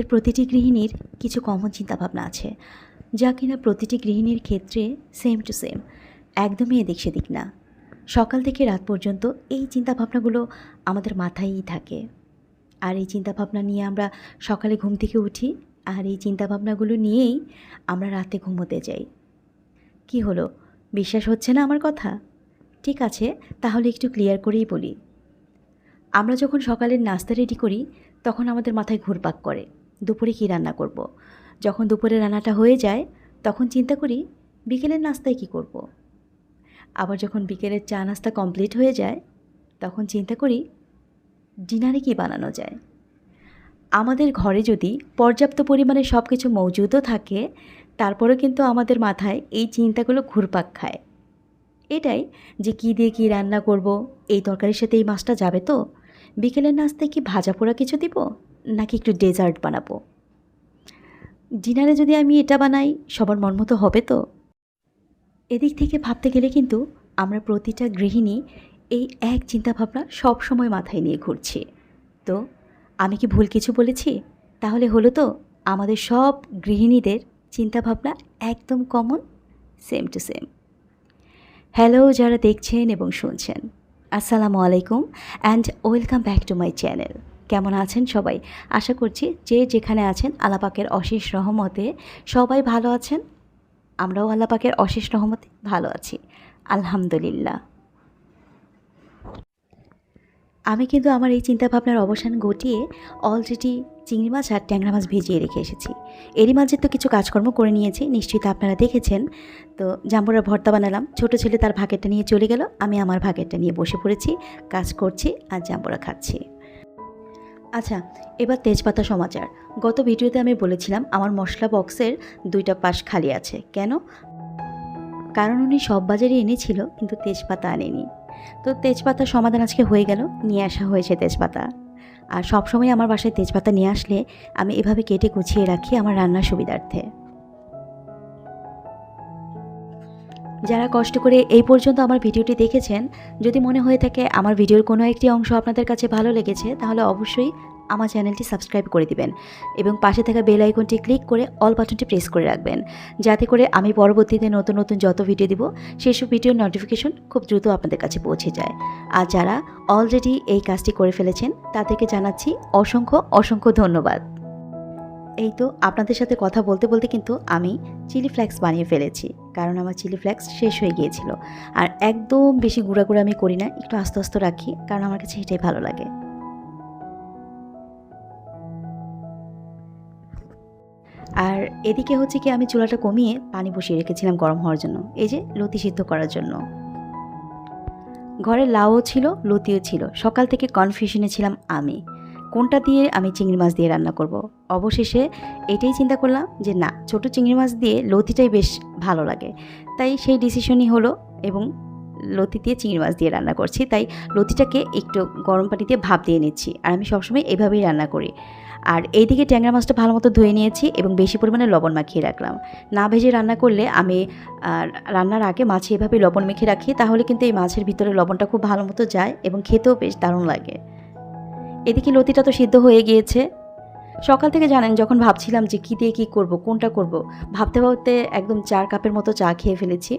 আমাদের প্রতিটি গৃহিণীর কিছু কমন চিন্তাভাবনা আছে, যা কিনা প্রতিটি গৃহিণীর ক্ষেত্রে সেম টু সেম একদমই এদিক সেদিক না। সকাল থেকে রাত পর্যন্ত এই চিন্তাভাবনাগুলো আমাদের মাথায়ই থাকে। আর এই চিন্তাভাবনা নিয়ে আমরা সকালে ঘুম থেকে উঠি, আর এই চিন্তাভাবনাগুলো নিয়েই আমরা রাতে ঘুমোতে যাই। কি হলো? বিশ্বাস হচ্ছে না আমার কথা? ঠিক আছে, তাহলে একটু ক্লিয়ার করেই বলি। আমরা যখন সকালের নাস্তা রেডি করি, তখন আমাদের মাথায় ঘুরপাক করে। দুপুরে কী রান্না করব। যখন দুপুরে রান্নাটা হয়ে যায়, তখন চিন্তা করি বিকেলের নাস্তায় কি করব। আবার যখন বিকেলের চা নাস্তা কমপ্লিট হয়ে যায়, তখন চিন্তা করি ডিনারে কি বানানো যায় আমাদের ঘরে যদি পর্যাপ্ত পরিমাণে সব কিছু মজুদও থাকে, তারপরেও কিন্তু আমাদের মাথায় এই চিন্তাগুলো ঘুরপাক খায় এটাই যে কী দিয়ে কী রান্না করব, এই তরকারির সাথে এই মাছটা যাবে তো বিকেলের নাস্তায় কি ভাজা পোড়া কিছু দিব নাকি একটু ডেজার্ট বানাবো? ডিনারে যদি আমি এটা বানাই, সবার মন মতো হবে তো? এদিক থেকে ভাবতে গেলে কিন্তু আমরা প্রতিটা গৃহিণী এই এক চিন্তাভাবনা সব সময় মাথায় নিয়ে ঘুরছি। তো, আমি কি ভুল কিছু বলেছি? তাহলে হলো তো, আমাদের সব গৃহিণীদের চিন্তাভাবনা একদম common same to same hello যারা দেখছেন এবং শুনছেন, আসসালামু আলাইকুম and welcome back to my channel কেমন আছেন সবাই? আশা করছি যে যেখানে আছেন আলাপাকের অশেষ রহমতে সবাই ভালো আছেন। আমরাও আল্লাপাকের অশেষ রহমতে ভালো আছি। আলহামদুলিল্লাহ। আমি কিন্তু আমার এই চিন্তাভাবনার অবসান ঘটিয়ে অলরেডি চিংড়ি মাছ আর ট্যাংরা মাছ ভিজিয়ে রেখে এসেছি। এরই মাঝে তো কিছু কাজকর্ম করে নিয়েছি, নিশ্চয়ই আপনারা দেখেছেন। তো জাম্বুরা ভর্তা বানালাম। ছোট ছেলে তার ভাগেরটা নিয়ে চলে গেল, আমি আমার ভাগেরটা নিয়ে বসে পড়েছি, কাজ করছি আর জাম্বুরা খাচ্ছি। আচ্ছা এবার তেজপাতা সমাচার। গত ভিডিওতে আমি বলেছিলাম আমার মশলা বক্সের দুইটা পাশ খালি আছে। কেন? কারণ উনি সব বাজারে এনেছিল, কিন্তু তেজপাতা আনেনি। তো তেজপাতার সমাধান আজকে হয়ে গেল, নিয়ে আসা হয়েছে তেজপাতা। আর সবসময় আমার বাসায় তেজপাতা নিয়ে আসলে আমি এভাবে কেটে গুছিয়ে রাখি আমার রান্নার সুবিধার্থে। যারা কষ্ট করে এই পর্যন্ত আমার ভিডিওটি দেখেছেন, যদি মনে হয়ে থাকে আমার ভিডিওর কোনো একটি অংশ আপনাদের কাছে ভালো লেগেছে, তাহলে অবশ্যই আমার চ্যানেলটি সাবস্ক্রাইব করে দিবেন এবং পাশে থাকা বেল আইকনটি ক্লিক করে অল বাটনটি প্রেস করে রাখবেন। যাতে করে আমি পরবর্তীতে নতুন নতুন যত ভিডিও দিব, সেসব ভিডিওর নোটিফিকেশন খুব দ্রুত আপনাদের কাছে পৌঁছে যায়। আর যারা অলরেডি এই কাজটি করে ফেলেছেন, তাদেরকে জানাচ্ছি অসংখ্য অসংখ্য ধন্যবাদ। এই তো আপনাদের সাথে কথা বলতে বলতে কিন্তু আমি চিলি ফ্লেক্স বানিয়ে ফেলেছি, কারণ আমার চিলি ফ্লেক্স শেষ হয়ে গিয়েছিল। আর একদম বেশি গুঁড়া গুঁড়া আমি করি না, একটু আস্তে আস্তে রাখি, কারণ আমার কাছে এটাই ভালো লাগে। আর এদিকে হচ্ছে কি আমি চুলাটা কমিয়ে পানি বসিয়ে রেখেছিলাম গরম হওয়ার জন্য, এই যে লতি সিদ্ধ করার জন্য। ঘরে লাউও ছিল, লতিও ছিল, সকাল থেকে কনফিউশনে ছিলাম আমি। কোনটা দিয়ে আমি চিংড়ি মাছ দিয়ে রান্না করব। অবশেষে এটাই চিন্তা করলাম যে না, ছোট চিংড়ি মাছ দিয়ে লতিটাই বেশ ভালো লাগে। তাই সেই ডিসিশনই হলো এবং লতি দিয়ে চিংড়ি মাছ দিয়ে রান্না করছি। তাই লতিটাকে একটু গরম পানি দিয়ে ভাপ দিয়ে নিচ্ছি আর আমি সবসময় এভাবেই রান্না করি। আর এইদিকে ট্যাংরা মাছটা ভালো মতো ধুয়ে নিয়েছি এবং বেশি পরিমাণে লবণ মাখিয়ে রাখলাম। না ভেজে রান্না করলে আমি রান্নার আগে মাছে এভাবে লবণ মেখে রাখি, তাহলে কিন্তু এই মাছের ভিতরে লবণটা খুব ভালো মতো যায় এবং খেতেও বেশ দারুণ লাগে। এদিকে লতিটা তো সিদ্ধ হয়ে গিয়েছে। সকাল থেকে জানেন, যখন ভাবছিলাম যে কী দিয়ে কী করব, কোনটা করব, ভাবতে ভাবতে একদম চার কাপের মতো চা খেয়ে ফেলেছি।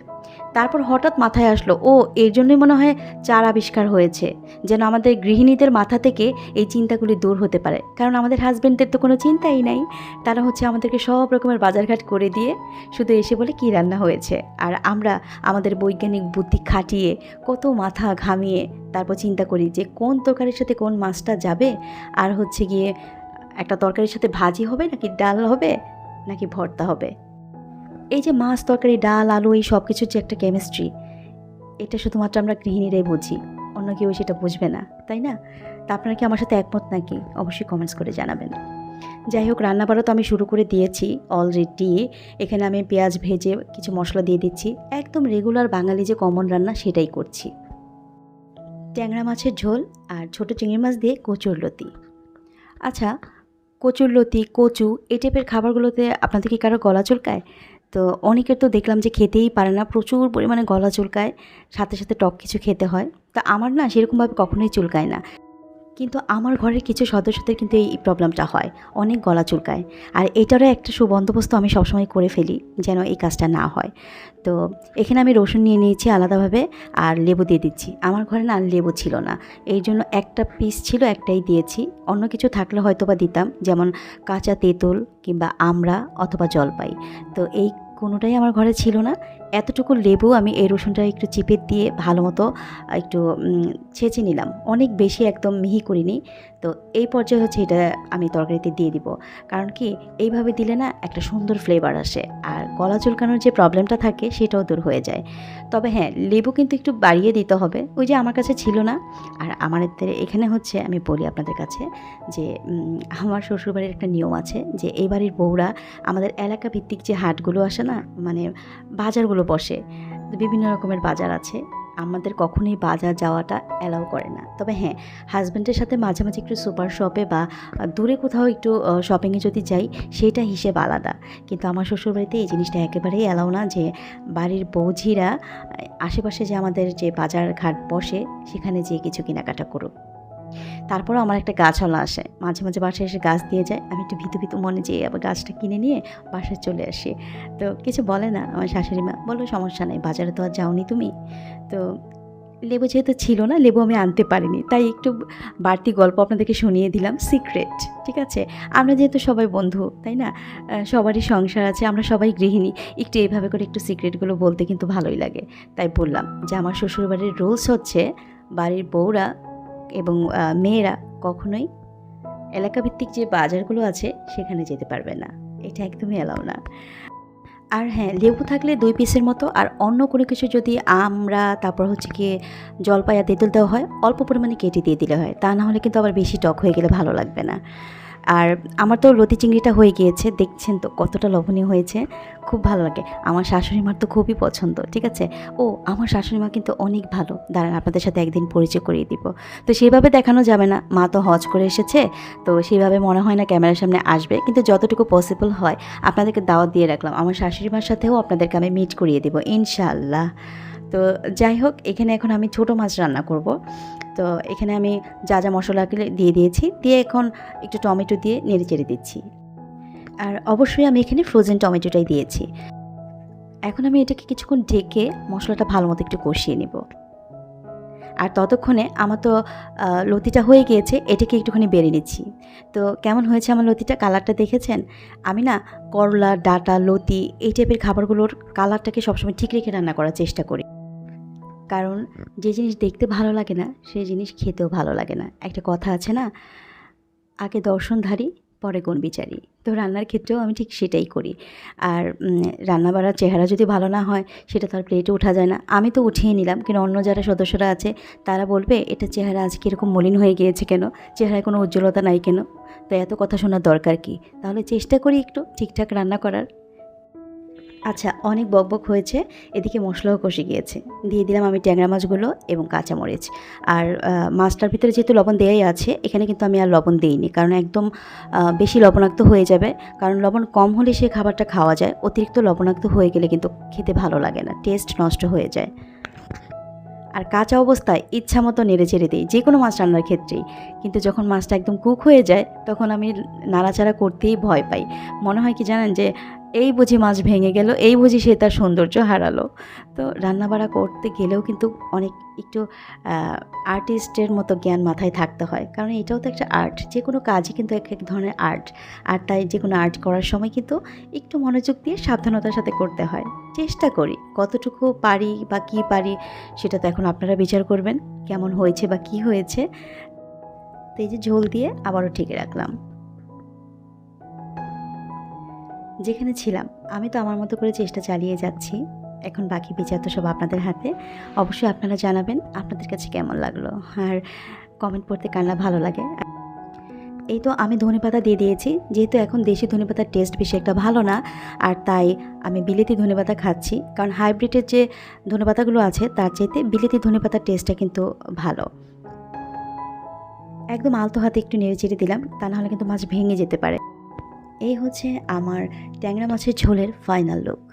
তারপর হঠাৎ মাথায় আসলো, ও, এর জন্যই মনে হয় চার আবিষ্কার হয়েছে, যেন আমাদের গৃহিণীদের মাথা থেকে এই চিন্তাগুলি দূর হতে পারে। কারণ আমাদের হাজব্যান্ডদের তো কোনো চিন্তাই নাই। তারা হচ্ছে আমাদেরকে সব রকমের বাজারঘাট করে দিয়ে শুধু এসে বলে কী রান্না হয়েছে। আর আমরা আমাদের বৈজ্ঞানিক বুদ্ধি খাটিয়ে কত মাথা ঘামিয়ে তারপর চিন্তা করি যে কোন তরকারির সাথে কোন মাছটা যাবে। আর হচ্ছে গিয়ে একটা তরকারির সাথে ভাজি হবে নাকি ডাল হবে নাকি ভর্তা হবে? এই যে মাছ তরকারি, ডাল, আলু, এই সব কিছুর যে একটা কেমিস্ট্রি এটা শুধুমাত্র আমরা গৃহিণীরাই বুঝি, অন্য কেউ সেটা বুঝবে না, তাই না? তা আপনারা কি আমার সাথে একমত নাকি? অবশ্যই কমেন্টস করে জানাবেন। যাই হোক, রান্নাবাড়া তো আমি শুরু করে দিয়েছি অলরেডি এখানে আমি পেঁয়াজ ভেজে কিছু মশলা দিয়ে দিচ্ছি। একদম রেগুলার বাঙালি যে কমন রান্না সেটাই করছি। ট্যাংরা মাছের ঝোল আর ছোট চিংড়ি মাছ দিয়ে কচুর লতি। আচ্ছা কচুর লতি, কচু এই টাইপের খাবারগুলোতে আপনাদের কি কারও গলা চুলকায়? তো অনেকের তো দেখলাম যে খেতেই পারে না, প্রচুর পরিমাণে গলা চুলকায়, সাথে সাথে টক কিছু খেতে হয়। তা আমার না সেরকমভাবে কখনোই চুলকায় না। কিন্তু আমার ঘরের কিছু সদস্যদের কিন্তু এই প্রবলেমটা হয়। অনেক গলা চুলকায়। আর এটারও একটা সুবন্দোবস্ত আমি সবসময় করে ফেলি যেন এই কাজটা না হয়। তো এখানে আমি রসুন নিয়ে নিয়েছি আলাদাভাবে আর লেবু দিয়ে দিচ্ছি। আমার ঘরে না লেবু ছিল না। এই জন্য একটা পিস ছিল, একটাই দিয়েছি। অন্য কিছু থাকলে হয়তো বা দিতাম। যেমন কাঁচা তেঁতুল কিংবা আমড়া অথবা জলপাই। তো এই কোনোটাই আমার ঘরে ছিল না। এতটুকু লেবু আমি এই রসুনটা একটু চিপে দিয়ে ভালো মতো একটু ছেঁচে নিলাম। অনেক বেশি একদম মিহি করিনি। তো এই পর্যায়ে হচ্ছে এটা আমি তরকারিতে দিয়ে দিব। কারণ কি, এইভাবে দিলে না একটা সুন্দর ফ্লেভার আসে আর গলা চুলকানোর যে প্রবলেমটা থাকে সেটাও দূর হয়ে যায়। তবে হ্যাঁ লেবু কিন্তু একটু বাড়িয়ে দিতে হবে। ওই যে আমার কাছে ছিল না, আর আমার এখানে হচ্ছে আমি বলি আপনাদের কাছে যে আমার শ্বশুরবাড়ির একটা নিয়ম আছে যে, এই বাড়ির বউরা আমাদের এলাকা ভিত্তিক যে হাটগুলো আসে না মানে বাজারগুলো বসে। বিভিন্ন রকমের বাজার আছে। আমাদের কখনোই বাজার যাওয়াটা অ্যালাউ করে না। তবে হ্যাঁ হাজব্যান্ডের সাথে মাঝে মাঝে একটু সুপার শপে বা দূরে কোথাও একটু শপিংয়ে যদি যাই, সেটা হিসেব আলাদা। কিন্তু আমার শ্বশুরবাড়িতে এই জিনিসটা একেবারেই অ্যালাউ না যে, বাড়ির বৌঝিরা আশেপাশে যে আমাদের যে বাজার ঘাট বসে, সেখানে যেয়ে কিছু কেনাকাটা করুক। তারপরও আমার একটা গাছওয়ালা আসে। মাঝে মাঝে বাসায় এসে গাছ দিয়ে যায়। আমি একটু ভীতু ভীতু মনে যেয়ে আবার গাছটা কিনে নিয়ে বাসায় চলে আসি। তো কিছু বলে না আমার শাশুড়ি মা। বলল, সমস্যা নেই, বাজারে তো আর যাওনি তুমি। তো লেবু যেহেতু ছিল না, লেবু আমি আনতে পারিনি। তাই একটু বাড়তি গল্প আপনাদেরকে শুনিয়ে দিলাম। সিক্রেট, ঠিক আছে? আমরা যেহেতু সবাই বন্ধু, তাই না? সবারই সংসার আছে, আমরা সবাই গৃহিণী। একটু এইভাবে করে একটু সিক্রেটগুলো বলতে কিন্তু ভালোই লাগে। তাই বললাম যে, আমার শ্বশুরবাড়ির রুলস হচ্ছে, বাড়ির বউরা এবং মেয়েরা কখনোই এলাকাভিত্তিক যে বাজারগুলো আছে সেখানে যেতে পারবে না। এটা একদমই এলাও না। আর হ্যাঁ লেবু থাকলে দুই পিসের মতো, আর অন্য কোনো কিছু যদি আমরা, তারপর হচ্ছে গিয়ে জলপাই আর তেঁতুল দেওয়া হয়, অল্প পরিমাণে কেটে দিয়ে দিলে হয়। তা না হলে কিন্তু আবার বেশি টক হয়ে গেলে ভালো লাগবে না। আর আমার তো লতি চিংড়িটা হয়ে গিয়েছে, দেখছেন তো কতটা লবণীয় হয়েছে, খুব ভালো লাগে। আমার শাশুড়ি মার তো খুবই পছন্দ, ঠিক আছে? ও, আমার শাশুড়ি মা কিন্তু অনেক ভালো। দাঁড়ান, আপনাদের সাথে একদিন পরিচয় করিয়ে দিব। তো সেইভাবে দেখানো যাবে না, মা তো হজ করে এসেছে, তো সেইভাবে মনে হয় না ক্যামেরার সামনে আসবে, কিন্তু যতটুকু পসিবল হয়, আপনাদেরকে দাওয়াত দিয়ে রাখলাম। আমার শাশুড়ি মার সাথেও আপনাদেরকে আমি মিট করিয়ে দেবো, ইনশাআল্লাহ। তো যাই হোক, এখানে এখন আমি ছোটো মাছ রান্না করব। তো এখানে আমি যা যা মশলাগুলো দিয়ে দিয়েছি, দিয়ে এখন একটু টমেটো দিয়ে নেড়ে চেড়ে দিচ্ছি। আর অবশ্যই আমি এখানে ফ্রোজেন টমেটোটাই দিয়েছি। এখন আমি এটাকে কিছুক্ষণ ঢেকে মশলাটা ভালো মতো একটু কষিয়ে নেব। আর ততক্ষণে আমার তো লতিটা হয়ে গিয়েছে, এটাকে একটুখানি বেড়ে নিচ্ছি। তো কেমন হয়েছে আমার লতিটা, কালারটা দেখেছেন? আমি না করলা, ডাটা, লতি এই টাইপের খাবারগুলোর কালারটাকে সবসময় ঠিক রেখে রান্না করার চেষ্টা করি। কারণ যে জিনিস দেখতে ভালো লাগে না, সেই জিনিস খেতেও ভালো লাগে না। একটা কথা আছে না, আগে দর্শনধারী, পরে গুণ বিচারি তো রান্নার ক্ষেত্রেও আমি ঠিক সেটাই করি। আর রান্না বাড়ার চেহারা যদি ভালো না হয়, সেটা তো আর প্লেটে ওঠা যায় না। আমি তো উঠিয়ে নিলাম, কিন্তু অন্য যারা সদস্যরা আছে, তারা বলবে, এটা চেহারা আজকে এরকম মলিন হয়ে গিয়েছে কেন? চেহারায় কোনো উজ্জ্বলতা নাই কেন? তো এত কথা শোনার দরকার কি? তাহলে চেষ্টা করি একটু ঠিকঠাক রান্না করার। আচ্ছা অনেক বকবক হয়েছে, এদিকে মশলাও কষে গিয়েছে। দিয়ে দিলাম আমি ট্যাংরা মাছগুলো এবং কাঁচামরিচ। আর মাছটার ভিতরে যেহেতু লবণ দেয়াই আছে, এখানে কিন্তু আমি আর লবণ দিইনি। কারণ একদম বেশি লবণাক্ত হয়ে যাবে। কারণ লবণ কম হলে সে খাবারটা খাওয়া যায়। অতিরিক্ত লবণাক্ত হয়ে গেলে কিন্তু খেতে ভালো লাগে না। টেস্ট নষ্ট হয়ে যায়। আর কাঁচা অবস্থায় ইচ্ছা মতো নেড়ে চেড়ে দিই। যে কোনো মাছ রান্নার ক্ষেত্রেই। কিন্তু যখন মাছটা একদম কুক হয়ে যায়, তখন আমি নাড়াচাড়া করতেই ভয় পাই। মনে হয় কি জানেন যে এই বুঝি মাছ ভেঙে গেল, এই বুঝি সে তার সৌন্দর্য হারালো। তো রান্নাবাড়া করতে গেলেও কিন্তু অনেক একটু আর্টিস্টের মতো জ্ঞান মাথায় থাকতে হয়। কারণ এটাও তো একটা আর্ট যে কোনো কাজই কিন্তু এক এক ধরনের আর্ট আর তাই যে কোনো আর্ট করার সময় কিন্তু একটু মনোযোগ দিয়ে সাবধানতার সাথে করতে হয়। চেষ্টা করি, কতটুকু পারি বা কি পারি, সেটা তো এখন আপনারা বিচার করবেন, কেমন হয়েছে বা কি হয়েছে। তো এই যে ঝোল দিয়ে আবারও ঠেকে রাখলাম। যেখানে ছিলাম, আমি তো আমার মতো করে চেষ্টা চালিয়ে যাচ্ছি। এখন বাকি বিচার তো সব আপনাদের হাতে। অবশ্যই আপনারা জানাবেন আপনাদের কাছে কেমন লাগল। আর কমেন্ট পড়তে কান্না ভালো লাগে। এই তো আমি ধনেপাতা দিয়ে দিয়েছি। যেহেতু এখন দেশি ধনেপাতার টেস্ট বেশি একটা ভালো না, আর তাই আমি বিলেতি ধনেপাতা খাচ্ছি। কারণ হাইব্রিডের যে ধনেপাতাগুলো আছে, তার চাইতে বিলেতি ধনেপাতার টেস্টটা কিন্তু ভালো। একদম আলতো হাতে একটু নেড়ে চেড়ে দিলাম, তা নাহলে কিন্তু মাছ ভেঙে যেতে পারে। এই হচ্ছে আমার ট্যাংরা মাছের ঝোলের ফাইনাল লুক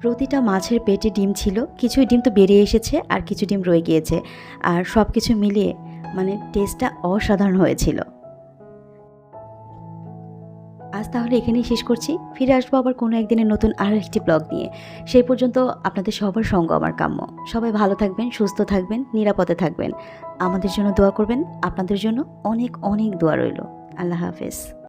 প্রতিটা মাছের পেটে ডিম ছিল কিছু ডিম তো বেরিয়ে এসেছে আর কিছু ডিম রয়ে গিয়েছে। আর সব কিছু মিলিয়ে মানে টেস্টটা অসাধারণ হয়েছিল। তাহলে এখানেই শেষ করছি। ফিরে আসব আবার কোনো একদিনের নতুন আরও একটি ব্লগ নিয়ে। সেই পর্যন্ত আপনাদের সবার সঙ্গ আমার কাম্য। সবাই ভালো থাকবেন, সুস্থ থাকবেন, নিরাপদে থাকবেন। আমাদের জন্য দোয়া করবেন। আপনাদের জন্য অনেক অনেক দোয়া রইল। আল্লাহ হাফেজ।